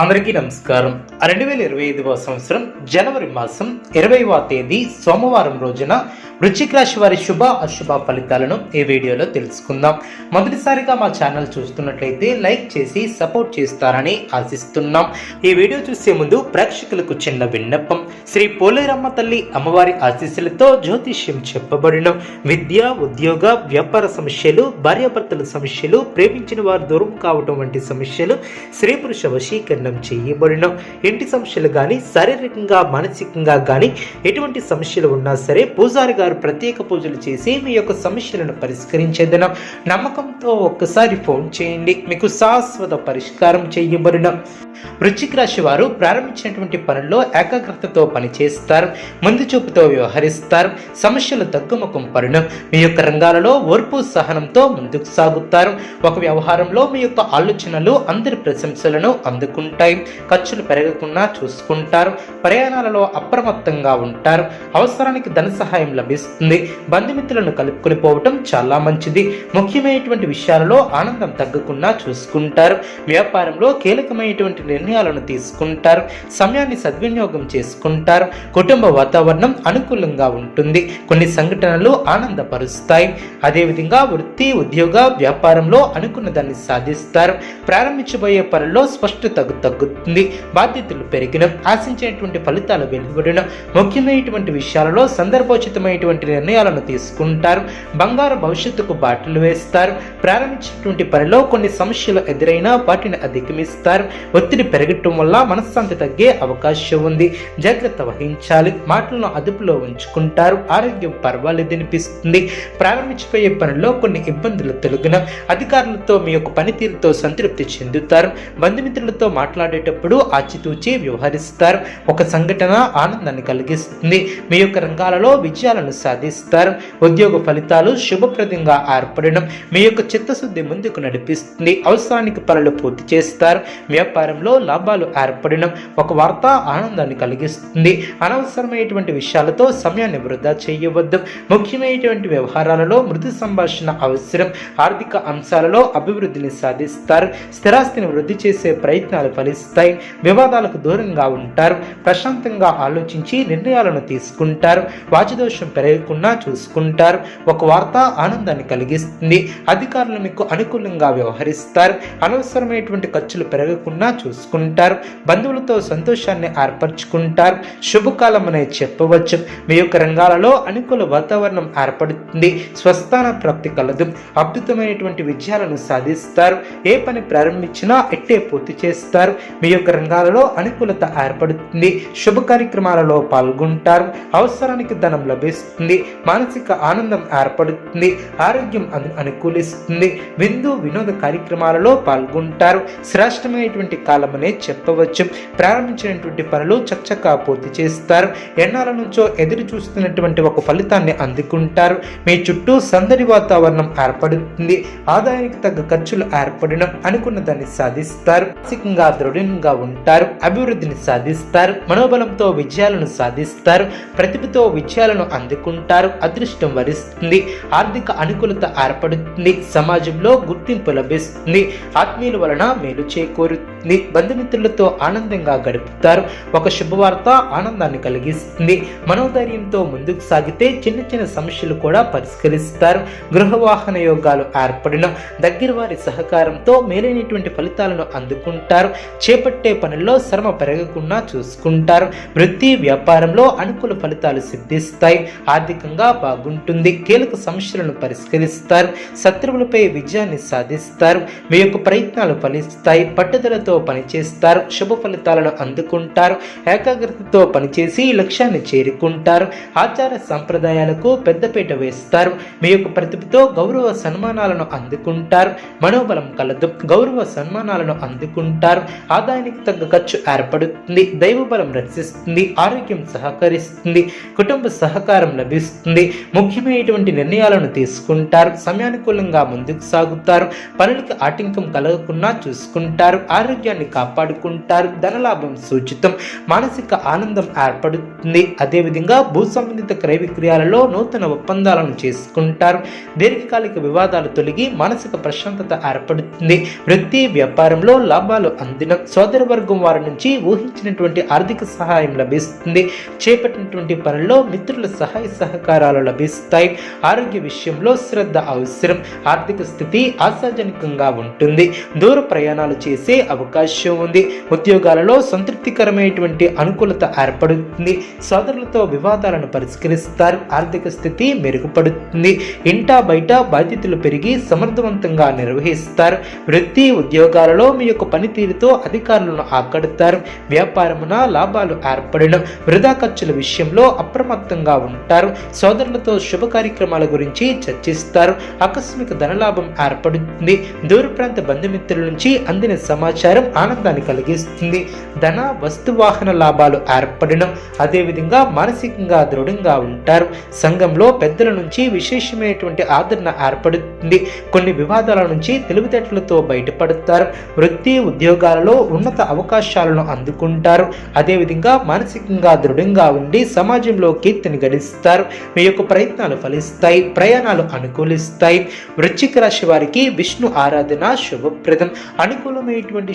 అందరికీ నమస్కారం. రెండు వేల ఇరవై ఐదవ సంవత్సరం జనవరి మాసం ఇరవైవ తేదీ సోమవారం రోజున వృశ్చిక రాశి వారి శుభ అశుభ ఫలితాలను ఈ వీడియోలో తెలుసుకుందాం. మొదటిసారిగా మా ఛానల్ చూస్తున్నట్లయితే లైక్ చేసి సపోర్ట్ చేస్తారని ఆశిస్తున్నాం. ఈ వీడియో చూసే ముందు ప్రేక్షకులకు చిన్న విన్నపం. శ్రీ పోలేరమ్మ తల్లి అమ్మవారి ఆశీస్సులతో జ్యోతిష్యం చెప్పబడిన. విద్య ఉద్యోగ వ్యాపార సమస్యలు భార్యాభర్తల సమస్యలు ప్రేమించిన వారు దూరం కావటం వంటి సమస్యలు స్త్రీ పురుష వశీకరణ చేయబడిన ఇంటి సమస్యలు కానీ శారీరకంగా మానసికంగా కానీ ఎటువంటి సమస్యలు ఉన్నా సరే పూజారి గారు ప్రత్యేక పూజలు చేసి మీ యొక్క సమస్యలను పరిష్కరించేదన. నమ్మకంతో ఒక్కసారి ఫోన్ చేయండి. మీకు శాశ్వత పరిష్కారం చేయబడిన వృశ్చిక రాశి వారు ప్రారంభించినటువంటి పనుల్లో ఏకాగ్రతతో పనిచేస్తారు. ముందు చూపుతో వ్యవహరిస్తారు. సమస్యలు తగ్గుముఖం పడిన. మీ యొక్క రంగాలలో ఓర్పు సహనంతో ముందుకు సాగుతారు. ఒక వ్యవహారంలో మీ యొక్క ఆలోచనలు అందరి ప్రశంసలను అందుకుంటారు. ఉంటాయి. ఖర్చులు పెరగకుండా చూసుకుంటారు. ప్రయాణాలలో అప్రమత్తంగా ఉంటారు. అవసరానికి ధన సహాయం లభిస్తుంది. బంధుమిత్రులను కలుపుకొని పోవటం చాలా మంచిది. ముఖ్యమైనటువంటి విషయాలలో ఆనందం తగ్గకుండా చూసుకుంటారు. వ్యాపారంలో కీలకమైనటువంటి నిర్ణయాలను తీసుకుంటారు. సమయాన్ని సద్వినియోగం చేసుకుంటారు. కుటుంబ వాతావరణం అనుకూలంగా ఉంటుంది. కొన్ని సంఘటనలు ఆనందపరుస్తాయి. అదేవిధంగా వృత్తి ఉద్యోగ వ్యాపారంలో అనుకున్న దాన్ని సాధిస్తారు. ప్రారంభించబోయే పనుల్లో స్పష్టత తగ్గుతుంది. బాధ్యతలు పెరిగిన ఆశించినటువంటి ఫలితాలు వెలువడిన ముఖ్యమైనటువంటి విషయాలలో సందర్భోచితమైనటువంటి నిర్ణయాలను తీసుకుంటారు. బంగారు భవిష్యత్తుకు బాటలు వేస్తారు. ప్రారంభించినటువంటి పనిలో కొన్ని సమస్యలు ఎదురైనా వాటిని అధిగమిస్తారు. ఒత్తిడి పెరగటం వల్ల మనశ్శాంతి తగ్గే అవకాశం ఉంది. జాగ్రత్త వహించాలి. మాటలను అదుపులో ఉంచుకుంటారు. ఆరోగ్యం పర్వాలేదనిపిస్తుంది ప్రారంభించిపోయే పనిలో కొన్ని ఇబ్బందులు తొలగిన అధికారులతో మీ యొక్క పనితీరుతో సంతృప్తి చెందుతారు. బంధుమిత్రులతో మాట్లాడేటప్పుడు ఆచితూచి వ్యవహరిస్తారు. ఒక సంఘటన ఆనందాన్ని కలిగిస్తుంది. మీ యొక్క రంగాలలో విజయాలను సాధిస్తారు. ఉద్యోగ ఫలితాలు శుభప్రదంగా ఏర్పడడం మీ యొక్క చిత్తశుద్ధి ముందుకు నడిపిస్తుంది. అవసరానికి పనులు పూర్తి చేస్తారు. వ్యాపారంలో లాభాలు ఏర్పడడం ఒక వార్త ఆనందాన్ని కలిగిస్తుంది. అనవసరమైనటువంటి విషయాలతో సమయాన్ని వృధా చేయవద్దు. ముఖ్యమైనటువంటి వ్యవహారాలలో మృదు సంభాషణ అవసరం. ఆర్థిక అంశాలలో అభివృద్ధిని సాధిస్తారు. స్థిరాస్తిని వృద్ధి చేసే ప్రయత్నాలు ఫలిస్తాయి. వివాదాలకు దూరంగా ఉంటారు. ప్రశాంతంగా ఆలోచించి నిర్ణయాలను తీసుకుంటారు. వాచిదోషం పెరగకుండా చూసుకుంటారు. ఒక వార్త ఆనందాన్ని కలిగిస్తుంది. అధికారులు మీకు అనుకూలంగా వ్యవహరిస్తారు. అనవసరమైనటువంటి ఖర్చులు పెరగకుండా చూసుకుంటారు. బంధువులతో సంతోషాన్ని ఏర్పరచుకుంటారు. శుభకాలం అనే చెప్పవచ్చు. మీ యొక్క రంగాలలో అనుకూల వాతావరణం ఏర్పడుతుంది. స్వస్థాన ప్రాప్తి కలదు. అద్భుతమైనటువంటి విజయాలను సాధిస్తారు. ఏ పని ప్రారంభించినా ఎట్టే పూర్తి చేస్తారు. మీ యొక్క రంగాలలో అనుకూలత ఏర్పడుతుంది. శుభ కార్యక్రమాలలో పాల్గొంటారు. అవసరానికి ధనం లభిస్తుంది. మానసిక ఆనందం ఏర్పడుతుంది. ఆరోగ్యం అనుకూలిస్తుంది. విందు వినోద కార్యక్రమాలలో పాల్గొంటారు. శ్రేష్టమైనటువంటి కాలమనే చెప్పవచ్చు. ప్రారంభించినటువంటి పనులు చక్కగా పూర్తి చేస్తారు. ఎన్నాల నుంచో ఎదురు చూస్తున్నటువంటి ఒక ఫలితాన్ని అందుకుంటారు. మీ చుట్టూ సందడి వాతావరణం ఏర్పడుతుంది. ఆదాయానికి తగ్గ ఖర్చులు ఏర్పడడం అనుకున్న దాన్ని సాధిస్తారు. మానసికంగా దృఢంగా ఉంటారు అభివృద్ధిని సాధిస్తారు మనోబలంతో విజయాలను సాధిస్తారు ప్రతిభతో విజయాలను అందుకుంటారు అదృష్టం వరిస్తుంది ఆర్థిక అనుకూలత ఏర్పడుతుంది సమాజంలో గుర్తింపు లభిస్తుంది ఆత్మీయుల వలన మేలు చేకూరుతుంది. బంధుమిత్రులతో ఆనందంగా గడుపుతారు. ఒక శుభవార్త ఆనందాన్ని కలిగిస్తుంది. మనోధైర్యంతో ముందుకు సాగితే చిన్న చిన్న సమస్యలు కూడా పరిష్కరిస్తారు. గృహ వాహన యోగాలు ఏర్పడిన. దగ్గర వారి సహకారంతో మేలైనటువంటి ఫలితాలను అందుకుంటారు. చేపట్టే పనుల్లో శ్రమ పెరగకుండా చూసుకుంటారు. వృత్తి వ్యాపారంలో అనుకూల ఫలితాలు సిద్ధిస్తాయి. ఆర్థికంగా బాగుంటుంది. కీలక సమస్యలను పరిష్కరిస్తారు. శత్రువులపై విజయాన్ని సాధిస్తారు. మీ యొక్క ప్రయత్నాలు ఫలిస్తాయి. పట్టుదలతో పనిచేస్తారు శుభ ఫలితాలను అందుకుంటారు ఏకాగ్రతతో పనిచేసి లక్ష్యాన్ని చేరుకుంటారు ఆచార సంప్రదాయాలకు పెద్దపీట వేస్తారు మీ యొక్క ప్రతిభతో గౌరవ సన్మానాలను అందుకుంటారు మనోబలం కలదు గౌరవ సన్మానాలను అందుకుంటారు ఆదాయానికి తగ్గ ఖర్చు ఏర్పడుతుంది దైవబలం రక్షిస్తుంది ఆరోగ్యం సహకరిస్తుంది కుటుంబ సహకారం లభిస్తుంది ముఖ్యమైనటువంటి నిర్ణయాలను తీసుకుంటారు సమయానుకూలంగా ముందుకు సాగుతారు పనులకు ఆటంకం కలగకుండా చూసుకుంటారు ఆరోగ్యం ఆరోగ్యాన్ని కాపాడుకుంటారు. ధనలాభం సూచితం. మానసిక ఆనందం ఏర్పడుతుంది. అదేవిధంగా భూ సంబంధిత క్రయ విక్రయాలలో నూతన ఒప్పందాలను చేసుకుంటారు. దీర్ఘకాలిక వివాదాలు తొలగి మానసిక ప్రశాంతత ఏర్పడుతుంది. వృత్తి వ్యాపారంలో లాభాలు అందిన సోదర వర్గం వారి నుంచి ఊహించినటువంటి ఆర్థిక సహాయం లభిస్తుంది. చేపట్టినటువంటి పనుల్లో మిత్రుల సహాయ సహకారాలు లభిస్తాయి. ఆరోగ్య విషయంలో శ్రద్ధ అవసరం. ఆర్థిక స్థితి ఆశాజనకంగా ఉంటుంది. దూర ప్రయాణాలు చేసే అవకాశం అవకాశం ఉంది. ఉద్యోగాలలో సంతృప్తికరమైనటువంటి అనుకూలత ఏర్పడుతుంది. సోదరులతో వివాదాలను పరిష్కరిస్తారు. ఆర్థిక స్థితి మెరుగుపడుతుంది. ఇంటా బయట బాధ్యతలు పెరిగి సమర్థవంతంగా నిర్వహిస్తారు. వృత్తి ఉద్యోగాలలో మీ యొక్క పనితీరుతో అధికారులను ఆకడతారు. వ్యాపారమున లాభాలు ఏర్పడడం వృధా ఖర్చుల విషయంలో అప్రమత్తంగా ఉంటారు. సోదరులతో శుభ కార్యక్రమాల గురించి చర్చిస్తారు. ఆకస్మిక ధనలాభం ఏర్పడుతుంది. దూర ప్రాంత బంధుమిత్రుల నుంచి అందిన సమాచారం ఆనందాన్ని కలిగిస్తుంది. ధన వస్తు వాహన లాభాలు ఏర్పడడం అదేవిధంగా మానసికంగా దృఢంగా ఉంటారు. సంఘంలో పెద్దల నుంచి విశేషమైనటువంటి ఆదరణ ఏర్పడుతుంది. కొన్ని వివాదాల నుంచి తెలివితేటలతో బయటపడతారు. వృత్తి ఉద్యోగాలలో ఉన్నత అవకాశాలను అందుకుంటారు. అదేవిధంగా మానసికంగా దృఢంగా ఉండి సమాజంలో కీర్తిని గడిస్తారు. మీ యొక్క ప్రయత్నాలు ఫలిస్తాయి ప్రయాణాలు అనుకూలిస్తాయి. వృశ్చిక రాశి వారికి విష్ణు ఆరాధన శుభప్రదం. అనుకూలమైనటువంటి